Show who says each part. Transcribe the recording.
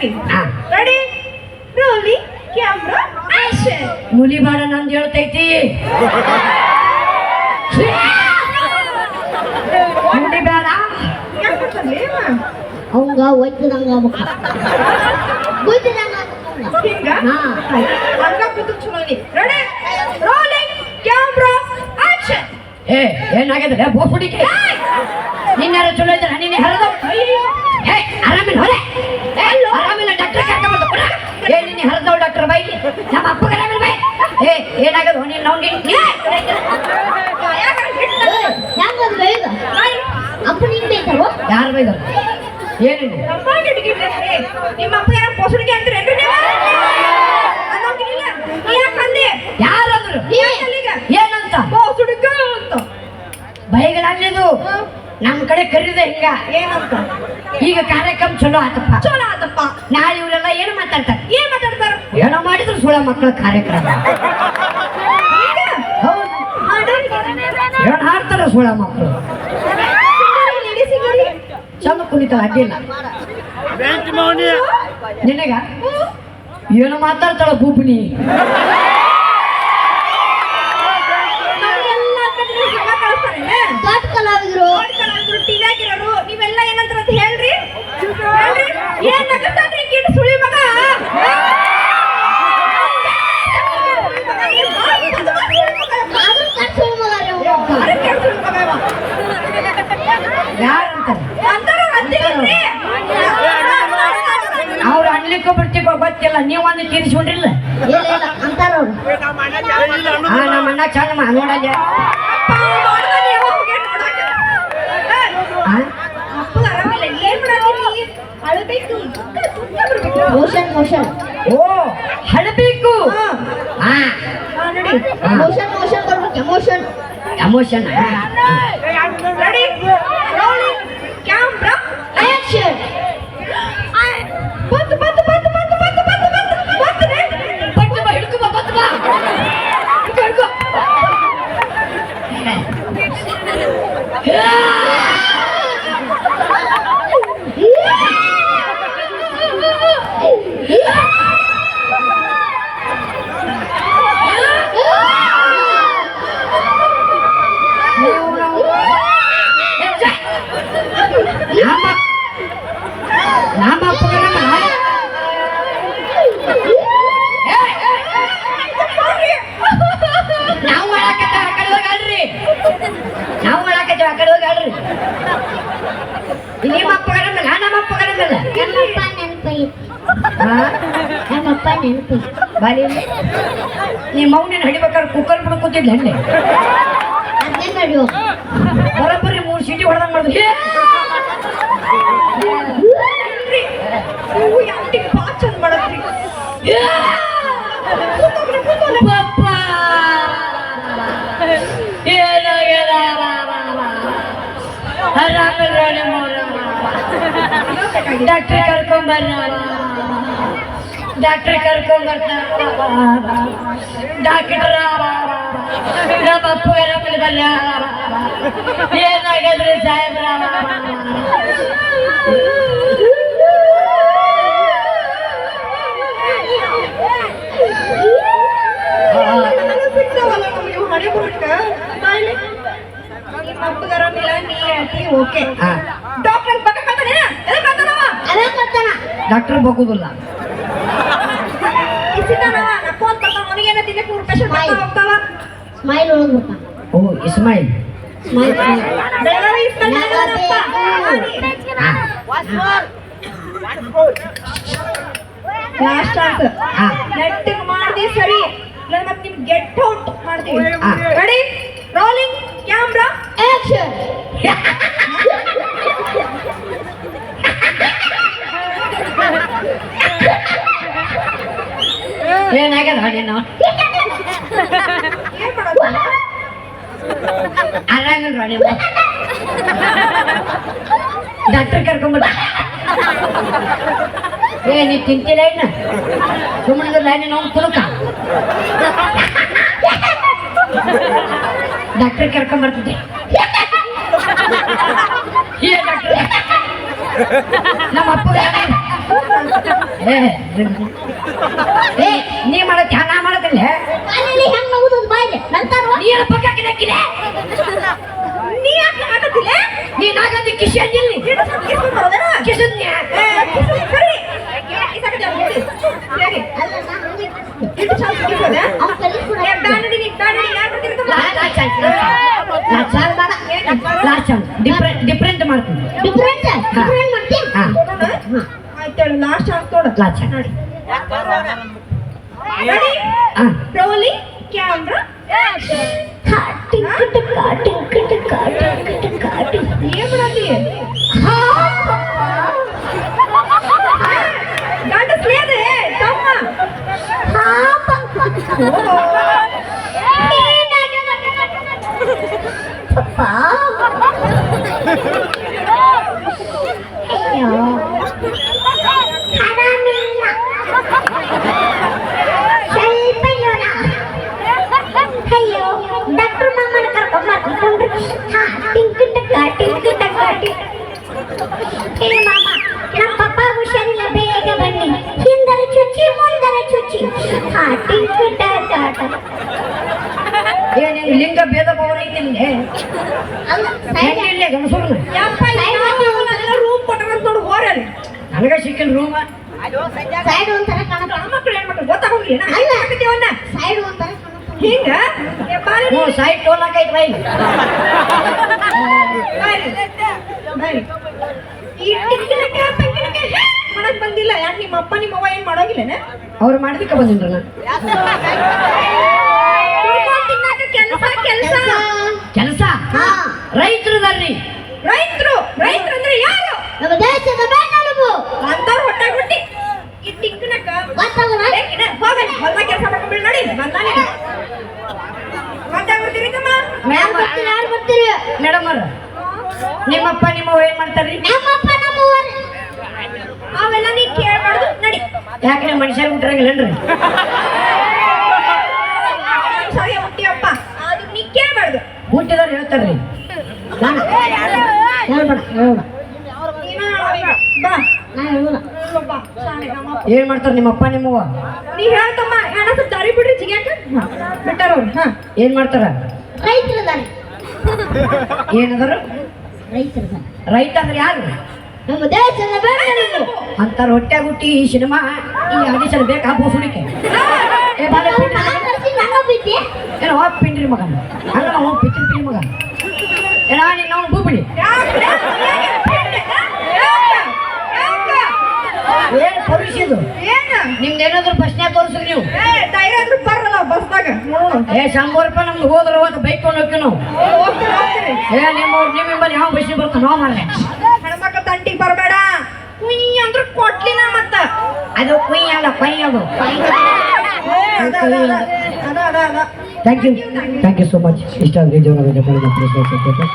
Speaker 1: ಹಾಕಿ
Speaker 2: ಹಾ.
Speaker 1: ರೆಡಿ ರೋಲಿ camera action
Speaker 2: ಮುಲಿ ಬಾಡ ನಂದು ಹೇಳ್ತೈತಿ. ಬೇಡ
Speaker 3: ಅವಂಗ ಒಯ್ತದಂಗ ಬುದ್ಧಿದಂಗ
Speaker 1: ಹಿಂಗ?
Speaker 3: ಹಾ.
Speaker 1: ಹಂಗ ಕೂತು ಚಲೋ ರೆಡಿ ರೋಲಿ ಕ್ಯಾಮ್ರಾ ಆಕ್ಷನ್
Speaker 2: ಏ ಏನಾಗಿದೆ ನಿನ್ನಾರ ಚಲೋ ಇದ್ರೆ? ನಿನ್ನೆ ಹರಿದ? ಏ ಆರಾಮಿಲ್ಲ ಹೊರೆ ಏ ಆರಾಮಿಲ್ಲ ಡಾಕ್ಟರ್ ಕರ್ಕೊಂಬಂದು ಕೊಡ ಏ ನಿನ್ನೆ ಹರಿದವ್ ಡಾಕ್ಟರ್ ಬೈಲಿ ನಮ್ಮ ಅಪ್ಪಗೆ ಆರಾಮಿಲ್ಲ ಬೈ ಏ ಏನಾಗದು ನೀನು ನಾವು
Speaker 3: ಹೆಂಗದ ಬೇಗ ಅಪ್ಪ ನಿನ್ ಬೇಕಲ್ವ
Speaker 2: ಯಾರು ಬೈದರು ಯಾರು
Speaker 1: ನಮ್ಮ ಅಪ್ಪ ಯಾರ ಪೊಸಡಿಗೆ ಅಂತಾರೆ
Speaker 2: ಯಾರಂದ್ರು ಏನಂತ
Speaker 1: ಪೊಸಡಿಗ ಅಂತ
Speaker 2: ಬೈಗಳಾಗ್ಲಿದು ನಮ್ಮ ಕಡೆ ಕರೀದೆ ಹಿಂಗ.
Speaker 1: ಏನಂತ?
Speaker 2: ಈಗ ಕಾರ್ಯಕ್ರಮ ಚಲೋ ಆತಪ್ಪ.
Speaker 1: ಚಲೋ ಆತಪ್ಪ.
Speaker 2: ನಾಳೆ ಇವರೆಲ್ಲ ಏನು ಮಾತಾಡ್ತಾರೆ?
Speaker 1: ಏನ್ ಮಾತಾಡ್ತಾರ?
Speaker 2: ಏನೋ ಮಾಡಿದ್ರು ಸುಳ ಮಕ್ಕಳ ಕಾರ್ಯಕ್ರಮ. ಸುಳ ಮಕ್ಕಳು. ಚಂದ ಕುಣಿತ, ಅಡ್ಡಿಲ್ಲ. ನಿನಗ? ಏನು ಮಾತಾಡ್ತಾಳ
Speaker 1: ಗುಬ್ನಿ ನೀವೆಲ್ಲ ಏನಂತ ಹೇಳ್ರಿ. ಏನ್ ಸುಳಿ ಮಗ?
Speaker 2: ಬಂದು ತೀರಿಸ್ಕೊಂಡ್ರಿಲ್ಲ
Speaker 3: ಅಂತಾರ
Speaker 2: ನಮ್ಮ ಅಣ್ಣ ಚಂದ ನೋಡಲ್ಲ
Speaker 3: ಮೋಷನ್ ಮೋಷನ್.
Speaker 2: ಓ ಹಳಬೇಕು.
Speaker 1: ನೋಡಿ.
Speaker 3: ಮೋಷನ್ ಮೋಷನ್ ಬರ್ಬೇಕು ಎಮೋಷನ್.
Speaker 2: ಎಮೋಷನ್
Speaker 3: ನೆನಪೈ
Speaker 2: ಬಾರಿ. ನಿಮ್ಮ ಮೌನಿನ ಹಿಡಿಬೇಕಾದ್ರೆ ಕುಕ್ಕರ್ ಬಿಡ ಕೂತಿದ್ಲ ಹಣ್ಣೆ ಮೂರು ಸಿಟಿ ಹೊಡೆದಂಗ್ ಮಾಡಿದ್ರಿ
Speaker 1: ಬಾ ಚಂದ ಮಾಡತ್ರಿ
Speaker 2: ಡಾಕ್ಟ್ರಿ ಕರ್ಕೊಂಡ್ ಬರ್ನ ಡಾಕ್ಟ್ರಿ ಕರ್ಕೊಂಡ್ ಬರ್ತಾರ ಡಾಕ್ಟರ್ ನಮ್ಮ ಅಪ್ಪು ಎಲ್ಲ ಬಲ್ಲ ಏನಾಗದ್ರಿ ಸಾಹೇಬ್ರ
Speaker 1: ಡಾಕ್ಟರ್
Speaker 2: ಡಾಕ್ಟರ್ ಬಗ್ಗುದಿಲ್ಲ
Speaker 3: ಸ್ಮೈಲ್
Speaker 1: ಮಾಡ್ತೀವಿ ಸರಿ. ನಿಮ್ಗೆ ಗೆಟ್ ಔಟ್ ಮಾಡ್ತೀವಿ ರೋಲಿಂಗ್ ಕ್ಯಾಮ್ರಾ
Speaker 3: ಆಕ್ಷನ್
Speaker 2: ಏನಾಗ್ಯದ ನೀನು ಆರಾಮಿಲ್ರ ನೀವು ಡಾಕ್ಟರ್ ಕರ್ಕೊಂಬರ್ತ. ಏ ನೀ ತಿಂತಿಲ್ಲ ಇನ್ನ? ಸುಮ್ಮನೆ ಲೈನ್ ನಾವು ತುಳುಕ ಡಾಕ್ಟರ್ ಕರ್ಕೊಂಡ್ ಬರ್ತಿದ್ದೆ. ನೀ ಮಾಡ ನಾ ಮಾಡತ್ತಿಲ್ಲ
Speaker 3: ನೀರ
Speaker 2: ನೀ
Speaker 1: ಯಾಕೆ
Speaker 2: ಕಿಶನ್ ಇಲ್ಲಿ ಕಿಶನ್ ಮಾಡ್ತೀನಿ
Speaker 3: ಡಿಫ್ರೆಂಟ್ ಡಿಫ್ರೆಂಟ್ ಮಾಡ್ತೀನಿ
Speaker 2: ಹಾ
Speaker 1: ನೋಡೋಣ? ಆಯ್ತು ಹೇಳು, last chance ನೋಡು.
Speaker 2: ಲಾಸ್ಟ್
Speaker 1: ನೋಡಿ. Ready?
Speaker 2: ಹಾ
Speaker 1: Rolling camera.
Speaker 3: ಟಿಂಕ್ ಚುಚ್ಚಿ ಮುಂದರ ಚುಚ್ಚಿ. ಹಾ ಟಿಂಕ್ ಟಕ
Speaker 2: ಏ ಲಿಂಗ ಭೇದ ಭಾವ ಐತಿ ನಿಂಗೆ
Speaker 3: ಅಲ್ಲ ಸೈಡ್
Speaker 2: ಹೆಣ್ಣಿಲ್ಲ ಗಣಸೂರ್ನ
Speaker 1: ಯಪ್ಪ, ರೂಮ್ ಕೊಟ್ಟಾರಂತ ನೋಡು, ಹೋರಲ್ಲಿ.
Speaker 2: ನನಗ ಸಿಕ್ಕಿಲ್ಲ ರೂಮ
Speaker 3: ಸೈಡ್ ಒಂಥರ ಕಾಣತ್ತ.
Speaker 1: ಗೊತ್ತಾಗೋಂಗಿಲ್ಲ ಏನ?
Speaker 3: ಅಲ್ಲ. ಸೈಡ್ ಒಂಥರ
Speaker 1: ಹಿಂಗ?
Speaker 2: ಹ್ಞೂ ಸೈಡ್ ಬೈ.
Speaker 1: ಈ ಟಿಂಕಿನಕ, ಪಂಕಿನಕ, ಬಂದಿಲ್ಲ. ಯಾಕೆ ನಿಮ್ಮ ಅಪ್ಪ ನಿಮ್ಮ ಅವ್ವ ಏನ್ ಮಾಡೋಗಿಲ್ಲೇನೆ?
Speaker 2: ಅವ್ರು ಮಾಡಿದಕ್ಕೆ ಬಂದಿನ್ರ ನಾನು
Speaker 1: ತಿನ್ನಾಕ ಕೆಲಸ ಕೆಲಸ.
Speaker 2: ಕೆಲಸ?
Speaker 3: ರೈತರು
Speaker 2: ರೈತರದಾರ್ರಿ
Speaker 1: ರೈತರು ರೈತರು ಅಂದ್ರೆ ಯಾರು?
Speaker 3: ನಮ್ಮ ದೇಶದ ಬೆನ್ನೆಲುಬು.
Speaker 1: ಅಂತವ್ರು ಹೊಟ್ಟೆ ಹುಟ್ಟಿ. ಈ ಏಕಿನ ಹೋಗಲಿ ಹೊಲ್ದಾಗ ಕೆಲಸ ಮಾಡ್ಕೊಂಡ್ಬಿಡಿ ನೋಡಿ. ಬಂದಾನೆ ಗೊತ್ತಾಗ್ಬಿಡ್ತೀರಿ ತಮ್ಮ.
Speaker 3: ಯಾರು ಬರ್ತೀರಿ ಯಾರು ಬರ್ತೀರಿ
Speaker 2: ಮೇಡಮ್ ಅವ್ರ ನಿಮ್ಮಪ್ಪ ನಿಮ್ಮವ್ವ ಏನ್ ಮಾಡ್ತಾರ್ರಿ
Speaker 3: ನಮ್ಮಪ್ಪ ನಮ್ಮವ್ವರು
Speaker 1: ಅವೆಲ್ಲ ನೀ ಕೇಳ್ಬಾರ್ದು ನಡಿ
Speaker 2: ಯಾಕೆ ಮನುಷ್ಯರು ಹುಟ್ಟಿರಂಗಿಲ್ಲನ್ರಿ
Speaker 1: ಸರಿ ಹುಟ್ಟಿಯಪ್ಪ. ಅದು ನೀ ಕೇಳ್ಬಾರ್ದು
Speaker 2: ಹುಟ್ಟಿದವ್ರು ಹೇಳ್ತಾರ್ರಿ ನಾನು ಹೇಳ್ಬೇಡ ಹೇಳ್ಬೇಡ.
Speaker 1: ಬಾ.
Speaker 2: ಏನ್ ಮಾಡ್ತಾರ ನಿಮ್ಮಪ್ಪ ನಿಮ್ಮವ್ವ?
Speaker 1: ನೀ ಹೇಳ್ತಮ್ಮ ಸ್ವಲ್ಪ ದಾರಿ ಬಿಡ್ರಿ ಜಿಗ್ಯಾಕ? ಬಿಟ್ಟಾರ ಅವ್ರು. ಹಾ.
Speaker 2: ಏನ್ ಮಾಡ್ತಾರ? ಏನದರು?
Speaker 3: ರೈತರದಾರೆ
Speaker 2: ರೈತ ಅಂದ್ರೆ ಯಾರು?
Speaker 3: ನಮ್ಮ ಬೆನ್ನೆಲುಬು.
Speaker 2: ಅಂತಾರ ಹೊಟ್ಟೆ ಹುಟ್ಟಿ ಈ ಸಿನಿಮಾ ಈ ಆಡಿಷನ್ ಬೇಕಾ ಬೋಸುಡಿಕೆ ಏ ಬಾಲೆ ಪಿಂಡ್ರಿ ಏನೋ ಹೋಗ್ ಪಿಂಡ್ರಿ ಮಗ. ಹಂಗ ನಾವು ಪಿಚ್ಚಿನ ಪಿಂಡಿ ಮಗ. ಏನೋ ನಿನ್ನ ಅವ್ನು ಬೂಬಿಡಿ? ಏನ್ ನಿಮ್ದು ಏನಾದ್ರು ಪ್ರಶ್ನೆ ತೋರಿಸ್ರಿ ನೀವು?
Speaker 1: ಬರಲ್ಲ.
Speaker 2: ಏ ಶಂಬರ್ ರೂಪಾಯಿ ನಮ್ದು ಹೋದ್ರ ಹೋಗಿ ಬೈಕ್ ಕೊಂಡು ಹೋಗ್ತೀವಿ ನಾವು. ಏ ನಿಮ್ಮ ನಿಮ್ಮ ಯಾವ ಬಸ್ಸಿಗೆ ಬರ್ತಾನೆ ನಾವು ಮಾಡ್ರೆ ಅದು ಕುಯ್ ಅಲ್ಲ ಕೊಯ್ ಅದು
Speaker 1: ಅದ ಅದ ಅದ ಅದ ಅದ